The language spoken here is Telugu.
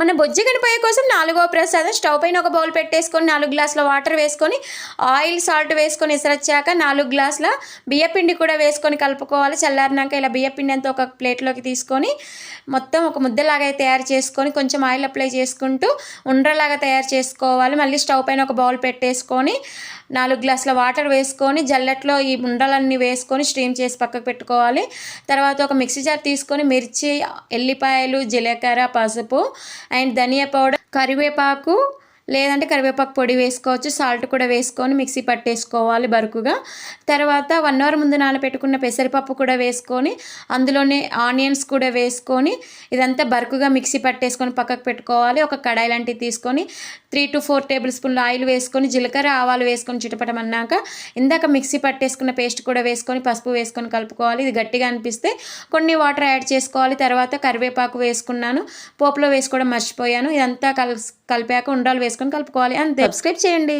మన బొజ్జి గణపయ్య కోసం నాలుగో ప్రసాదం స్టవ్ పైన ఒక బౌల్ పెట్టేసుకొని నాలుగు గ్లాసుల వాటర్ వేసుకొని ఆయిల్ సాల్ట్ వేసుకొని ఇసరొచ్చాక నాలుగు గ్లాసుల బియ్యపిండి కూడా వేసుకొని కలుపుకోవాలి. చల్లారినాక ఇలా బియ్యపిండి అంతా ఒక ప్లేట్లోకి తీసుకొని మొత్తం ఒక ముద్దలాగా తయారు చేసుకొని కొంచెం ఆయిల్ అప్లై చేసుకుంటూ ఉండ్రలాగా తయారు చేసుకోవాలి. మళ్ళీ స్టవ్ పైన ఒక బౌల్ పెట్టేసుకొని నాలుగు గ్లాసుల వాటర్ వేసుకొని జల్లెట్లో ఈ ఉండలన్నీ వేసుకొని స్ట్రీమ్ చేసి పక్కకు పెట్టుకోవాలి. తర్వాత ఒక మిక్సీ జార్ తీసుకొని మిర్చి ఎల్లిపాయలు జీలకర్ర పసుపు అండ్ ధనియా పౌడర్ కరివేపాకు లేదంటే కరివేపాకు పొడి వేసుకోవచ్చు సాల్ట్ కూడా వేసుకొని మిక్సీ పట్టేసుకోవాలి బరుకుగా. తర్వాత వన్ అవర్ ముందు నానబెట్టుకున్న పెసరపప్పు కూడా వేసుకొని అందులోనే ఆనియన్స్ కూడా వేసుకొని ఇదంతా బరుకుగా మిక్సీ పట్టేసుకొని పక్కకు పెట్టుకోవాలి. ఒక కడాయి లాంటివి తీసుకొని త్రీ టు ఫోర్ టేబుల్ స్పూన్లు ఆయిల్ వేసుకొని జీలకర్ర ఆవాలు వేసుకొని చిటపటమన్నాక ఇందాక మిక్సీ పట్టేసుకున్న పేస్ట్ కూడా వేసుకొని పసుపు వేసుకొని కలుపుకోవాలి. ఇది గట్టిగా అనిపిస్తే కొన్ని వాటర్ యాడ్ చేసుకోవాలి. తర్వాత కరివేపాకు వేసుకున్నాను పోపులో వేసుకోవడం మర్చిపోయాను. ఇదంతా కల్ కలిపాక ఉండాలి వేసుకొని కలుపుకోవాలి. అంతే. సబ్స్క్రైబ్ చేయండి.